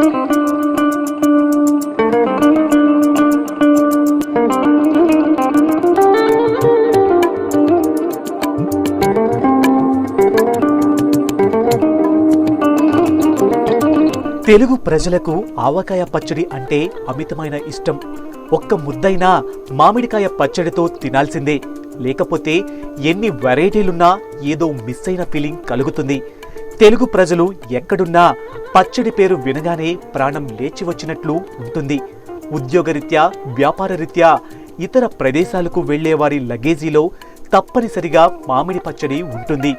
తెలుగు ప్రజలకు ఆవకాయ పచ్చడి అంటే అమితమైన ఇష్టం. ఒక్క ముద్దైనా మామిడికాయ పచ్చడితో తినాల్సిందే. లేకపోతే ఎన్ని వెరైటీలున్నా ఏదో మిస్ అయిన ఫీలింగ్ కలుగుతుంది. తెలుగు ప్రజలు ఎక్కడున్నా పచ్చడి పేరు వినగానే ప్రాణం లేచి వచ్చినట్లు ఉంటుంది. ఉద్యోగరీత్యా వ్యాపారరీత్యా ఇతర ప్రదేశాలకు వెళ్ళేవారి లగేజీలో తప్పనిసరిగా మామిడి పచ్చడి ఉంటుంది.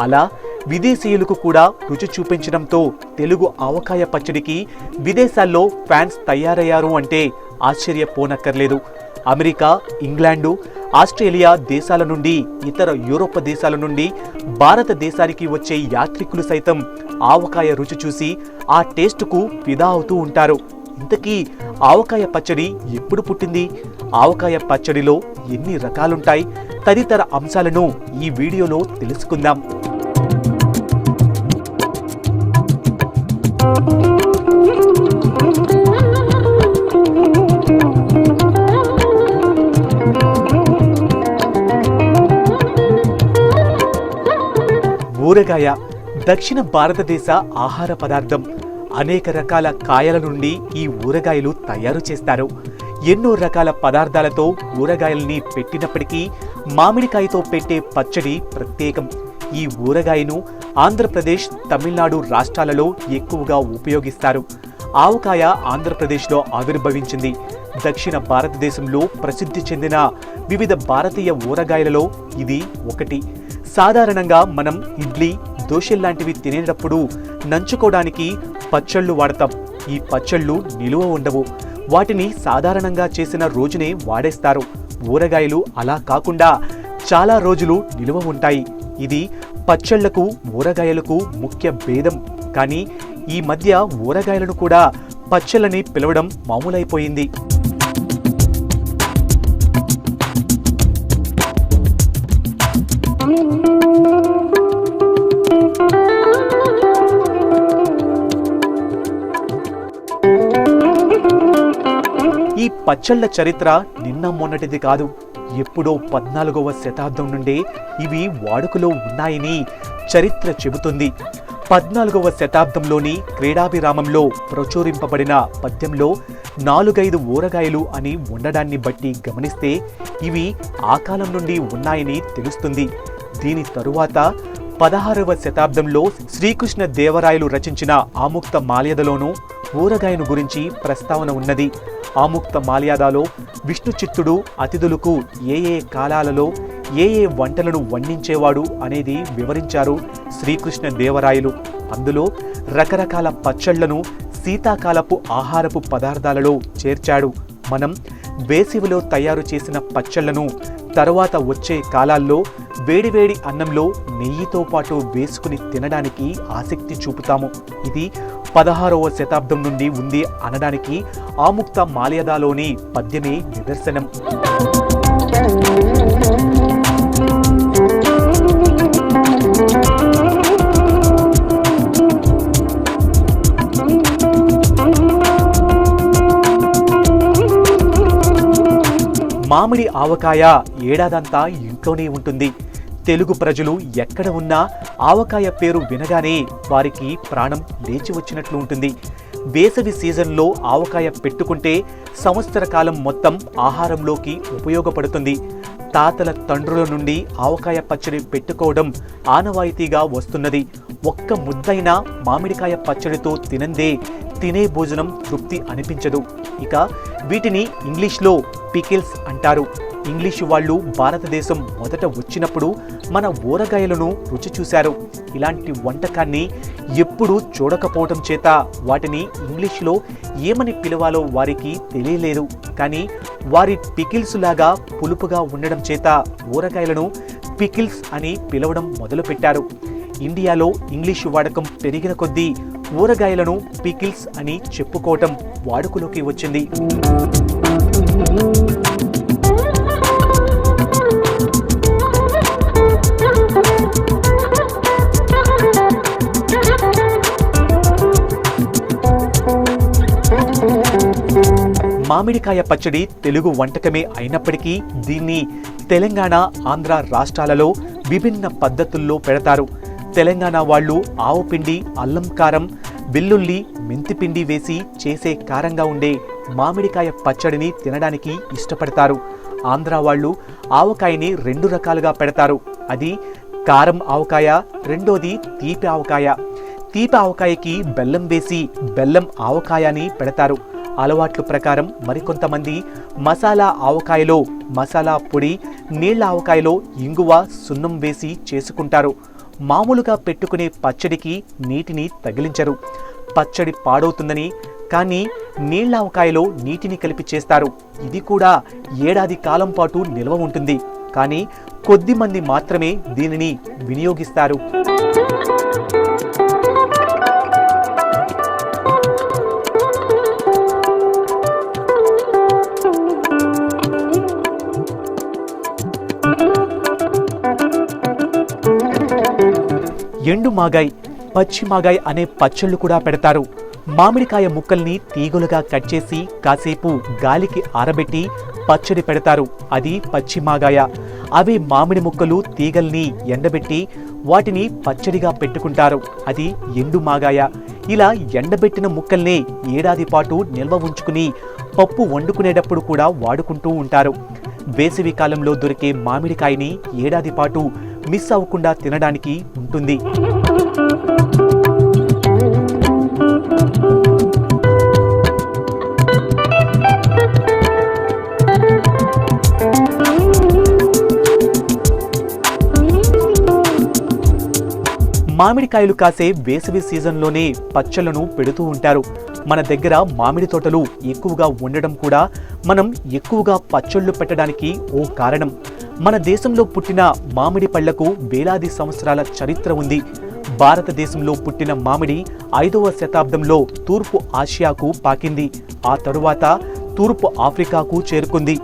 అలా విదేశీయులకు కూడా రుచి చూపించడంతో తెలుగు ఆవకాయ పచ్చడికి విదేశాల్లో ఫ్యాన్స్ తయారయ్యారు అంటే ఆశ్చర్యపోనక్కర్లేదు. అమెరికా ఇంగ్లాండు ఆస్ట్రేలియా దేశాల నుండి ఇతర యూరోప్ దేశాల నుండి భారతదేశానికి వచ్చే యాత్రికులు సైతం ఆవకాయ రుచి చూసి ఆ టేస్టుకు ఫిదా అవుతూ ఉంటారు. ఇంతకీ ఆవకాయ పచ్చడి ఎప్పుడు పుట్టింది? ఆవకాయ పచ్చడిలో ఎన్ని రకాలుంటాయి? తదితర అంశాలను ఈ వీడియోలో తెలుసుకుందాం. ఊరగాయ దక్షిణ భారతదేశ ఆహార పదార్థం. అనేక రకాల కాయల నుండి ఈ ఊరగాయలు తయారు చేస్తారు. ఎన్నో రకాల పదార్థాలతో ఊరగాయల్ని పెట్టినప్పటికీ మామిడికాయతో పెట్టే పచ్చడి ప్రత్యేకం. ఈ ఊరగాయను ఆంధ్రప్రదేశ్ తమిళనాడు రాష్ట్రాలలో ఎక్కువగా ఉపయోగిస్తారు. ఆవకాయ ఆంధ్రప్రదేశ్లో ఆవిర్భవించింది. దక్షిణ భారతదేశంలో ప్రసిద్ధి చెందిన వివిధ భారతీయ ఊరగాయలలో ఇది ఒకటి. సాధారణంగా మనం ఇడ్లీ దోశల్లాంటివి తినేటప్పుడు నంచుకోవడానికి పచ్చళ్ళు వాడతాం. ఈ పచ్చళ్ళు నిలువ ఉండవు. వాటిని సాధారణంగా చేసిన రోజునే వాడేస్తారు. ఊరగాయలు అలా కాకుండా చాలా రోజులు నిలువ ఉంటాయి. ఇది పచ్చళ్ళకు ఊరగాయలకు ముఖ్య భేదం. కానీ ఈ మధ్య ఊరగాయలను కూడా పచ్చళ్ళని పిలవడం మామూలైపోయింది. ఈ పచ్చళ్ళ చరిత్ర నిన్న మొన్నటిది కాదు ఎప్పుడో పద్నాలుగవ శతాబ్దం నుండే ఇవి వాడుకలో ఉన్నాయని చరిత్ర చెబుతుంది. పద్నాలుగవ శతాబ్దంలోని క్రీడాభిరామంలో ప్రచురింపబడిన పద్యంలో నాలుగైదు ఊరగాయలు అని ఉండడాన్ని బట్టి గమనిస్తే ఇవి ఆ కాలం నుండి ఉన్నాయని తెలుస్తుంది. దీని తరువాత పదహారవ శతాబ్దంలో శ్రీకృష్ణ దేవరాయలు రచించిన ఆముక్త మాల్యదలోనూ ఊరగాయను గురించి ప్రస్తావన ఉన్నది. ఆముక్త మాల్యాదాలో విష్ణు చిత్తుడు అతిథులకు ఏ ఏ కాలాలలో ఏ ఏ వంటలను వండించేవాడు అనేది వివరించారు శ్రీకృష్ణ దేవరాయలు. అందులో రకరకాల పచ్చళ్ళను శీతాకాలపు ఆహారపు పదార్థాలలో చేర్చాడు. మనం వేసవిలో తయారు చేసిన పచ్చళ్ళను తరువాత వచ్చే కాలాల్లో వేడివేడి అన్నంలో నెయ్యితో పాటు వేసుకుని తినడానికి ఆసక్తి చూపుతాము. ఇది పదహారవ శతాబ్దం నుండి ఉంది అనడానికి ఆముక్త మాల్యదాలోని పద్యమే నిదర్శనం. మామిడి ఆవకాయ ఏడాదంతా ఇంట్లోనే ఉంటుంది. తెలుగు ప్రజలు ఎక్కడ ఉన్నా ఆవకాయ పేరు వినగానే వారికి ప్రాణం లేచి వచ్చినట్లు ఉంటుంది. వేసవి సీజన్లో ఆవకాయ పెట్టుకుంటే సంవత్సర కాలం మొత్తం ఆహారంలోకి ఉపయోగపడుతుంది. తాతల తండ్రుల నుండి ఆవకాయ పచ్చడి పెట్టుకోవడం ఆనవాయితీగా వస్తున్నది. ఒక్క ముద్దైనా మామిడికాయ పచ్చడితో తినందే తినే భోజనం తృప్తి అనిపించదు. ఇక వీటిని ఇంగ్లీష్లో పికిల్స్ అంటారు. ఇంగ్లీషు వాళ్ళు భారతదేశం మొదట వచ్చినప్పుడు మన ఊరగాయలను రుచి చూశారు. ఇలాంటి వంటకాన్ని ఎప్పుడూ చూడకపోవటం చేత వాటిని ఇంగ్లీష్లో ఏమని పిలవాలో వారికి తెలియలేదు. కానీ వారి పికిల్స్ లాగా పులుపుగా ఉండడం చేత ఊరగాయలను పికిల్స్ అని పిలవడం మొదలుపెట్టారు. ఇండియాలో ఇంగ్లీషు వాడకం పెరిగిన కొద్దీ ఊరగాయలను పికిల్స్ అని చెప్పుకోవటం వాడుకలోకి వచ్చింది. మామిడికాయ పచ్చడి తెలుగు వంటకమే అయినప్పటికీ దీన్ని తెలంగాణ ఆంధ్ర రాష్ట్రాలలో విభిన్న పద్ధతుల్లో పెడతారు. తెలంగాణ వాళ్ళు ఆవు పిండి అల్లం కారం వెల్లుల్లి మెంతిపిండి వేసి చేసే కారంగా ఉండే మామిడికాయ పచ్చడిని తినడానికి ఇష్టపడతారు. ఆంధ్ర వాళ్ళు ఆవకాయని రెండు రకాలుగా పెడతారు. అది కారం ఆవకాయ రెండోది తీపి ఆవకాయ. తీపి ఆవకాయకి బెల్లం వేసి బెల్లం ఆవకాయని పెడతారు. అలవాట్ల ప్రకారం మరికొంతమంది మసాలా ఆవకాయలో మసాలా పొడి నీళ్ళ ఆవకాయలో ఇంగువ సున్నం వేసి చేసుకుంటారు. మామూలుగా పెట్టుకునే పచ్చడికి నీటిని తగిలించరు. పచ్చడి పాడవుతుందని కానీ నీళ్ళ ఆవకాయలో నీటిని కలిపి చేస్తారు. ఇది కూడా ఏడాది కాలం పాటు నిల్వ ఉంటుంది. కానీ కొద్ది మంది మాత్రమే దీనిని వినియోగిస్తారు. ఎండు మాగాయ్ పచ్చి మాగాయ్ అనే పచ్చళ్ళు కూడా పెడతారు. మామిడికాయ ముక్కల్ని తీగలుగా కట్ చేసి కాసేపు గాలికి ఆరబెట్టి పచ్చడి పెడతారు. అది పచ్చి మాగాయ. అవి మామిడి ముక్కలు తీగల్ని ఎండబెట్టి వాటిని పచ్చడిగా పెట్టుకుంటారు. అది ఎండు మాగాయ. ఇలా ఎండబెట్టిన ముక్కల్నే ఏడాది పాటు నిల్వ ఉంచుకుని పప్పు వండుకునేటప్పుడు కూడా వాడుకుంటూ ఉంటారు. వేసవి కాలంలో దొరికే మామిడికాయని ఏడాది పాటు మిస్ అవ్వకుండా తినడానికి ఉంటుంది. మామిడికాయలు కాసే వేసవి సీజన్లోనే పచ్చళ్ళను పెడుతూ ఉంటారు. మన దగ్గర మామిడి తోటలు ఎక్కువగా ఉండడం కూడా మనం ఎక్కువగా పచ్చళ్ళు పెట్టడానికి ఓ కారణం. మన దేశంలో పుట్టిన మామిడి పళ్ళకు వేలాది సంవత్సరాల చరిత్ర ఉంది. భారతదేశంలో పుట్టిన మామిడి ఐదవ శతాబ్దంలో తూర్పు ఆసియాకు పాకింది. ఆ తరువాత తూర్పు ఆఫ్రికాకు చేరుకుంది.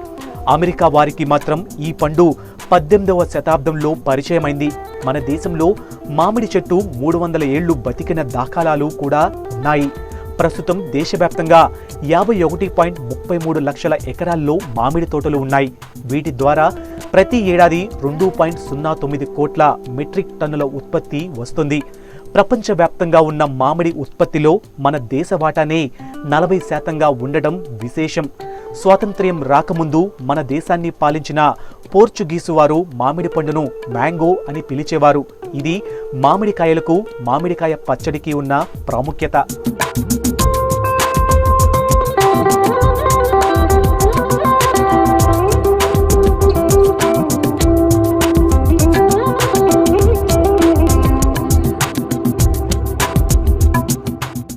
అమెరికా వారికి మాత్రం ఈ పండు పద్దెనిమిదవ శతాబ్దంలో పరిచయమైంది. మన దేశంలో మామిడి చెట్టు మూడు వందల ఏళ్ళు బతికిన దాఖలాలు కూడా ఉన్నాయి. ప్రస్తుతం దేశవ్యాప్తంగా యాభై ఒకటి పాయింట్ ముప్పై మూడు లక్షల ఎకరాల్లో మామిడి తోటలు ఉన్నాయి. వీటి ద్వారా ప్రతి ఏడాది రెండు పాయింట్ సున్నా తొమ్మిది కోట్ల మెట్రిక్ టన్నుల ఉత్పత్తి వస్తుంది. ప్రపంచవ్యాప్తంగా ఉన్న మామిడి ఉత్పత్తిలో మన దేశ వాటానే నలభై శాతంగా ఉండడం విశేషం. స్వాతంత్ర్యం రాకముందు మన దేశాన్ని పాలించిన పోర్చుగీసు వారు మామిడి పండును మ్యాంగో అని పిలిచేవారు. ఇది మామిడికాయలకు మామిడికాయ పచ్చడికి ఉన్న ప్రాముఖ్యత.